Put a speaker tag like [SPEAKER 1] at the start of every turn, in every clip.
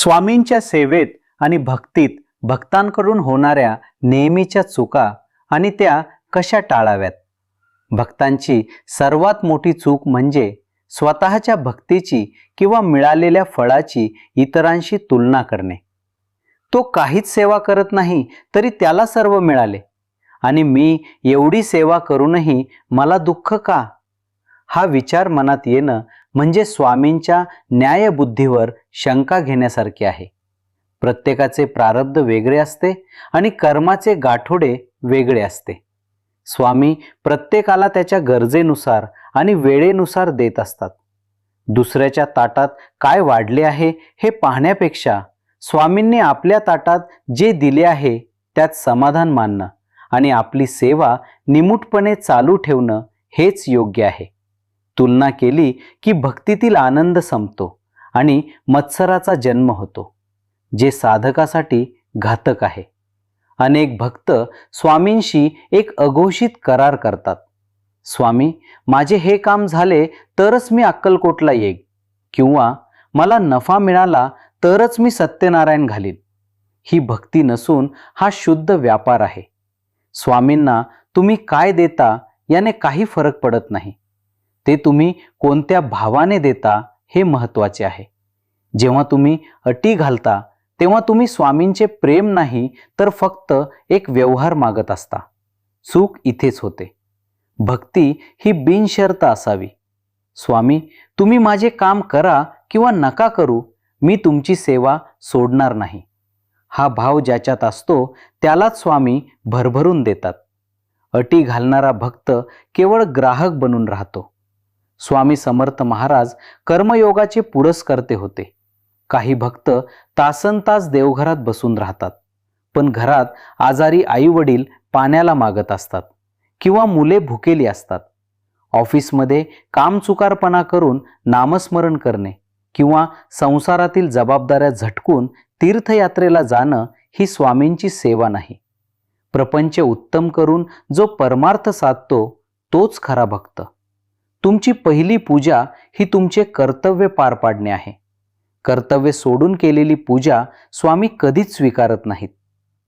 [SPEAKER 1] स्वामींच्या सेवेत आणि भक्तीत भक्तांकडून होणाऱ्या नेहमीच्या चुका आणि त्या कशा टाळाव्यात? भक्तांची सर्वात मोठी चूक म्हणजे स्वतःच्या भक्तीची किंवा मिळालेल्या फळाची इतरांशी तुलना करणे. तो काहीच सेवा करत नाही तरी त्याला सर्व मिळाले. आणि मी एवढी सेवा करूनही मला दुःख का? हा विचार मनात येणं म्हणजे स्वामींच्या न्यायबुद्धीवर शंका घेण्यासारखी आहे. प्रत्येकाचे प्रारब्ध वेगळे असते आणि कर्माचे गाठोडे वेगळे असते. स्वामी प्रत्येकाला त्याच्या गरजेनुसार आणि वेळेनुसार देत असतात. दुसऱ्याच्या ताटात काय वाढले आहे हे पाहण्यापेक्षा स्वामींनी आपल्या ताटात जे दिले आहे त्यात समाधान मानणं आणि आपली सेवा निमूटपणे चालू ठेवणं हेच योग्य आहे. तुलना केली की भक्तीतील आनंद संपतो आणि मत्सराचा जन्म होतो जे साधकासाठी घातक आहे. अनेक भक्त स्वामींशी एक अघोषित करार करतात. स्वामी माझे हे काम झाले तरच मी अक्कलकोटला येईन किंवा मला नफा मिळाला तरच मी सत्यनारायण घालीन. ही भक्ती नसून हा शुद्ध व्यापार आहे. स्वामींना तुम्ही काय देता याने काही फरक पडत नाही. ते तुम्ही कोणत्या भावाने देता हे महत्त्वाचे आहे. जेव्हा तुम्ही अटी घालता तेव्हा तुम्ही स्वामींचे प्रेम नाही तर फक्त एक व्यवहार मागत असता. चूक इथेच होते. भक्ती ही बिनशर्त असावी. स्वामी तुम्ही माझे काम करा किंवा नका करू मी तुमची सेवा सोडणार नाही. हा भाव ज्याच्यात असतो त्यालाच स्वामी भरभरून देतात. अटी घालणारा भक्त केवळ ग्राहक बनून राहतो. स्वामी समर्थ महाराज कर्मयोगाचे पुरस्कर्ते होते. काही भक्त तासन तास देवघरात बसून राहतात. पण घरात आजारी आई वडील पाण्याला मागत असतात किंवा मुले भुकेली असतात. ऑफिसमध्ये कामचुकारपणा करून नामस्मरण करणे किंवा संसारातील जबाबदाऱ्या झटकून तीर्थयात्रेला जाणं ही स्वामींची सेवा नाही. प्रपंच उत्तम करून जो परमार्थ साधतो तोच खरा भक्त. तुमची पहिली पूजा ही तुमचे कर्तव्य पार पाडणे आहे. कर्तव्य सोडून केलेली पूजा स्वामी कधीच स्वीकारत नाहीत.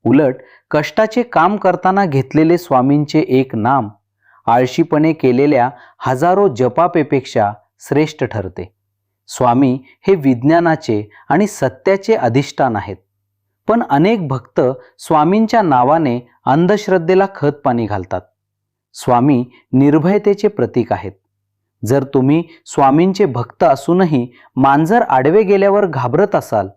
[SPEAKER 1] उलट कष्टाचे काम करताना घेतलेले स्वामींचे एक नाम आळशीपणे केलेल्या हजारो जपापेपेक्षा श्रेष्ठ ठरते. स्वामी हे विज्ञानाचे आणि सत्याचे अधिष्ठान आहेत. पण अनेक भक्त स्वामींच्या नावाने अंधश्रद्धेला खत पाणी घालतात. स्वामी निर्भयतेचे प्रतीक आहेत. जर तुम्ही स्वामींचे भक्त असूनही मांजर आडवे गेल्यावर घाबरत असाल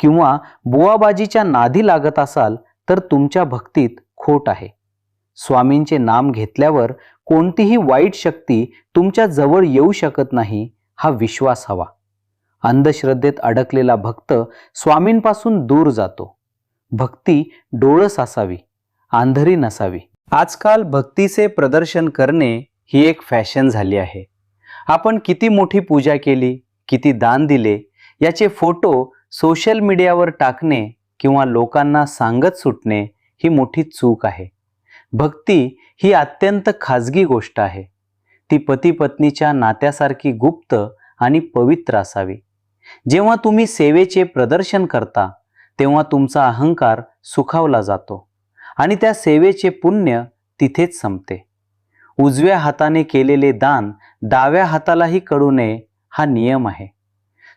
[SPEAKER 1] किंवा बुवाबाजीच्या नादी लागत असाल तर तुमच्या भक्तीत खोट आहे. स्वामींचे नाम घेतल्यावर कोणतीही वाईट शक्ती तुमच्या जवळ येऊ शकत नाही हा विश्वास हवा. अंधश्रद्धेत अडकलेला भक्त स्वामींपासून दूर जातो. भक्ती डोळस असावी आंधरी नसावी. आजकाल भक्तीचे प्रदर्शन करणे ही एक फॅशन झाली आहे. आपण किती मोठी पूजा केली किती दान दिले याचे फोटो सोशल मीडियावर टाकणे किंवा लोकांना सांगत सुटणे ही मोठी चूक आहे. भक्ती ही अत्यंत खाजगी गोष्ट आहे. ती पती पत्नीच्या नात्यासारखी गुप्त आणि पवित्र असावी. जेव्हा तुम्ही सेवेचे प्रदर्शन करता तेव्हा तुमचा अहंकार सुखावला जातो आणि त्या सेवेचे पुण्य तिथेच संपते. उजव्या हाताने केलेले दान डाव्या हातालाही कळू नये हा नियम आहे.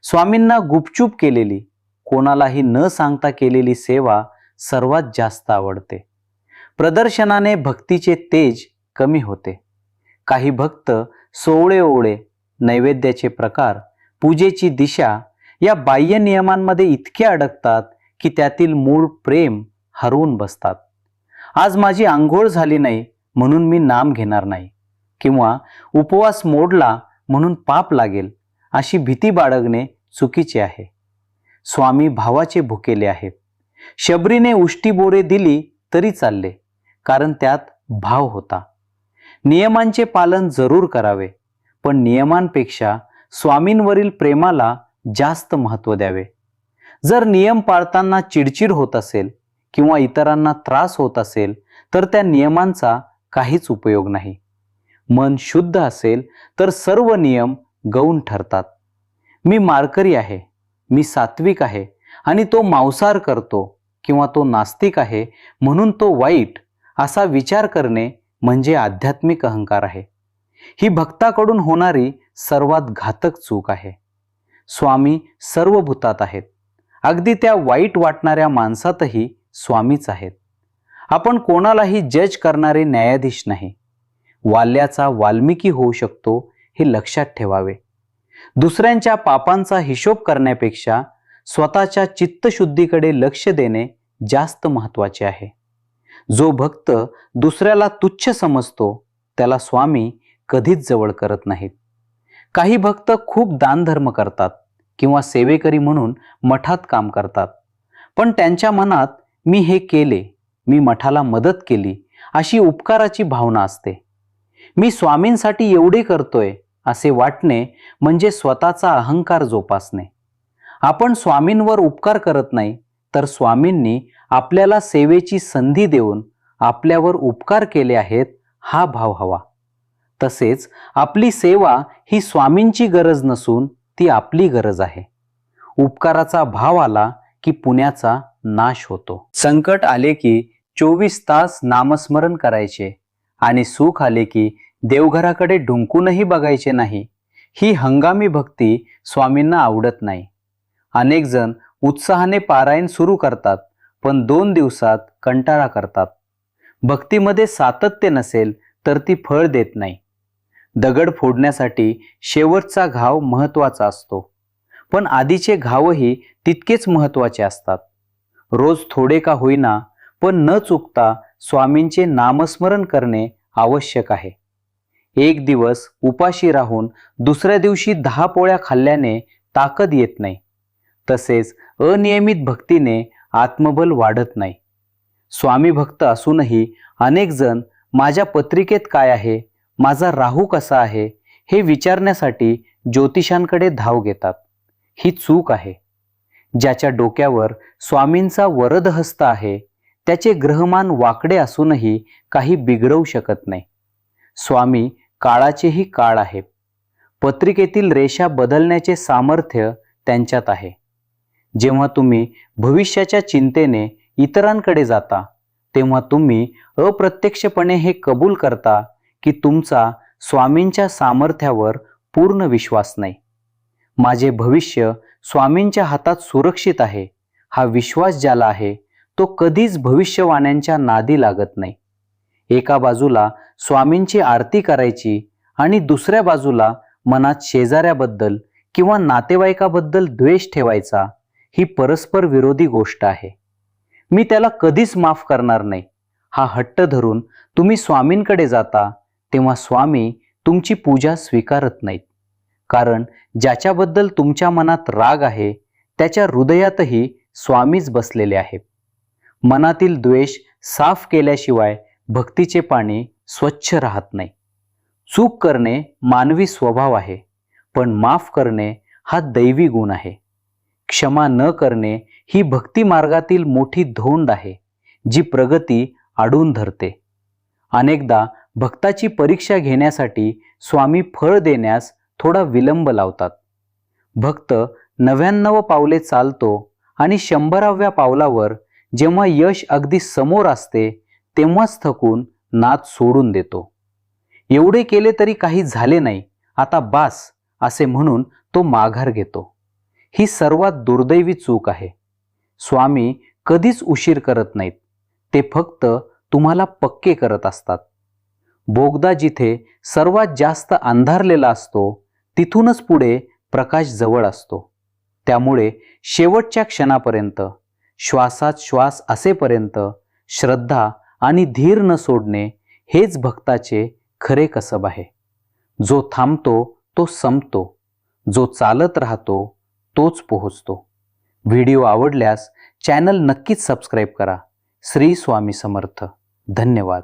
[SPEAKER 1] स्वामींना गुपचूप केलेली कोणालाही न सांगता केलेली सेवा सर्वात जास्त आवडते. प्रदर्शनाने भक्तीचे तेज कमी होते. काही भक्त सोवळे ओवळे नैवेद्याचे प्रकार पूजेची दिशा या बाह्य नियमांमध्ये इतके अडकतात की त्यातील मूळ प्रेम हरवून बसतात. आज माझी आंघोळ झाली नाही म्हणून मी नाम घेणार नाही. किंवा उपवास मोडला म्हणून पाप लागेल अशी भीती बाळगणे चुकीचे आहे. स्वामी भावाचे भुकेले आहेत. शबरीने उष्टी बोरे दिली तरी चालले कारण त्यात भाव होता. नियमांचे पालन जरूर करावे पण नियमांपेक्षा स्वामींवरील प्रेमाला जास्त महत्त्व द्यावे. जर नियम पाळताना चिडचिड होत असेल किंवा इतरांना त्रास होत असेल तर त्या नियमांचा काहीच उपयोग नाही. मन शुद्ध असेल तर सर्व नियम गौण ठरतात. मी मारकरी आहे मी सात्विक आहे आणि तो मांसार करतो किंवा तो नास्तिक आहे म्हणून तो वाईट असा विचार करणे म्हणजे आध्यात्मिक अहंकार आहे. ही भक्ताकडून होणारी सर्वात घातक चूक आहे. स्वामी सर्व भूतात आहेत. अगदी त्या वाईट वाटणाऱ्या माणसातही स्वामीच आहेत. आपण कोणालाही जज करणारे न्यायाधीश नाही. वाल्याचा वाल्मिकी होऊ शकतो हे लक्षात ठेवावे. दुसऱ्यांच्या पापांचा हिशोब करण्यापेक्षा स्वतःच्या चित्तशुद्धीकडे लक्ष देणे जास्त महत्त्वाचे आहे. जो भक्त दुसऱ्याला तुच्छ समजतो त्याला स्वामी कधीच जवळ करत नाहीत. काही भक्त खूप दानधर्म करतात किंवा सेवेकरी म्हणून मठात काम करतात. पण त्यांच्या मनात मी हे केले मी मठाला मदत केली अशी उपकाराची भावना असते. मी स्वामींसाठी एवढे करतोय असे वाटणे म्हणजे स्वतःचा अहंकार जोपासणे. आपण स्वामींवर उपकार करत नाही तर स्वामींनी आपल्याला सेवेची संधी देऊन आपल्यावर उपकार केले आहेत हा भाव हवा. तसेच आपली सेवा ही स्वामींची गरज नसून ती आपली गरज आहे. उपकाराचा भाव आला की पुण्याचा नाश होतो. संकट आले की चोवीस तास नामस्मरण करायचे आणि सुख आले की देवघराकडे ढुंकूनही बघायचे नाही. ही हंगामी भक्ती स्वामींना आवडत नाही. अनेकजण उत्साहाने पारायण सुरू करतात पण दोन दिवसात कंटाळा करतात. भक्तीमध्ये सातत्य नसेल तर ती फळ देत नाही. दगड फोडण्यासाठी शेवटचा घाव महत्त्वाचा असतो. पण आधीचे घावही तितकेच महत्त्वाचे असतात. रोज थोडे का होईना पण न चुकता स्वामींचे नामस्मरण करणे आवश्यक आहे. एक दिवस उपाशी राहून दुसऱ्या दिवशी दहा पोळ्या खाल्ल्याने ताकद येत नाही. तसेच अनियमित भक्तीने आत्मबल वाढत नाही. स्वामी भक्त असूनही अनेक जण माझ्या पत्रिकेत काय आहे माझा राहू कसा आहे हे विचारण्यासाठी ज्योतिषांकडे धाव घेतात. ही चूक आहे. ज्याच्या डोक्यावर स्वामींचा वरदहस्त आहे त्याचे ग्रहमान वाकडे असूनही काही बिघडवू शकत नाही. स्वामी काळाचेही काळ आहे. पत्रिकेतील रेषा बदलण्याचे सामर्थ्य त्यांच्यात आहे. जेव्हा तुम्ही भविष्याच्या चिंतेने इतरांकडे जाता तेव्हा तुम्ही अप्रत्यक्षपणे हे कबूल करता की तुमचा स्वामींच्या सामर्थ्यावर पूर्ण विश्वास नाही. माझे भविष्य स्वामींच्या हातात सुरक्षित आहे हा विश्वास ज्याला आहे तो कधीच भविष्यवाण्यांच्या नादी लागत नाही. एका बाजूला स्वामींची आरती करायची आणि दुसऱ्या बाजूला मनात शेजाऱ्याबद्दल किंवा नातेवाईकाबद्दल द्वेष ठेवायचा ही परस्पर विरोधी गोष्ट आहे. मी त्याला कधीच माफ करणार नाही. हा हट्ट धरून तुम्ही स्वामींकडे जाता तेव्हा स्वामी तुमची पूजा स्वीकारत नाहीत. कारण ज्याच्याबद्दल तुमच्या मनात राग आहे त्याच्या हृदयातही स्वामीच बसलेले आहेत. मनातील द्वेष साफ केल्याशिवाय भक्तीचे पाणी स्वच्छ राहत नाही. चूक करणे मानवी स्वभाव आहे पण माफ करणे हा दैवी गुण आहे. क्षमा न करणे ही भक्ती मार्गातील मोठी धोंड आहे जी प्रगती अडून धरते. अनेकदा भक्ताची परीक्षा घेण्यासाठी स्वामी फळ देण्यास थोडा विलंब लावतात. भक्त नव्याण्णव पावले चालतो आणि शंभराव्या पावलावर जेव्हा यश अगदी समोर असते तेव्हाच थकून नाद सोडून देतो. एवढे केले तरी काही झाले नाही आता बास असे म्हणून तो माघार घेतो. ही सर्वात दुर्दैवी चूक आहे. स्वामी कधीच उशीर करत नाहीत. ते फक्त तुम्हाला पक्के करत असतात. बोगदा जिथे सर्वात जास्त अंधारलेला असतो तिथूनच पुढे प्रकाश जवळ असतो. त्यामुळे शेवटच्या क्षणापर्यंत श्वासात श्वास असेपर्यंत श्रद्धा आणि धीर न सोडणे हेच भक्ताचे खरे कसब आहे. जो थांबतो तो संपतो. जो चालत राहतो तोच पोहोचतो. व्हिडिओ आवडल्यास चॅनल नक्कीच सबस्क्राईब करा. श्री स्वामी समर्थ. धन्यवाद.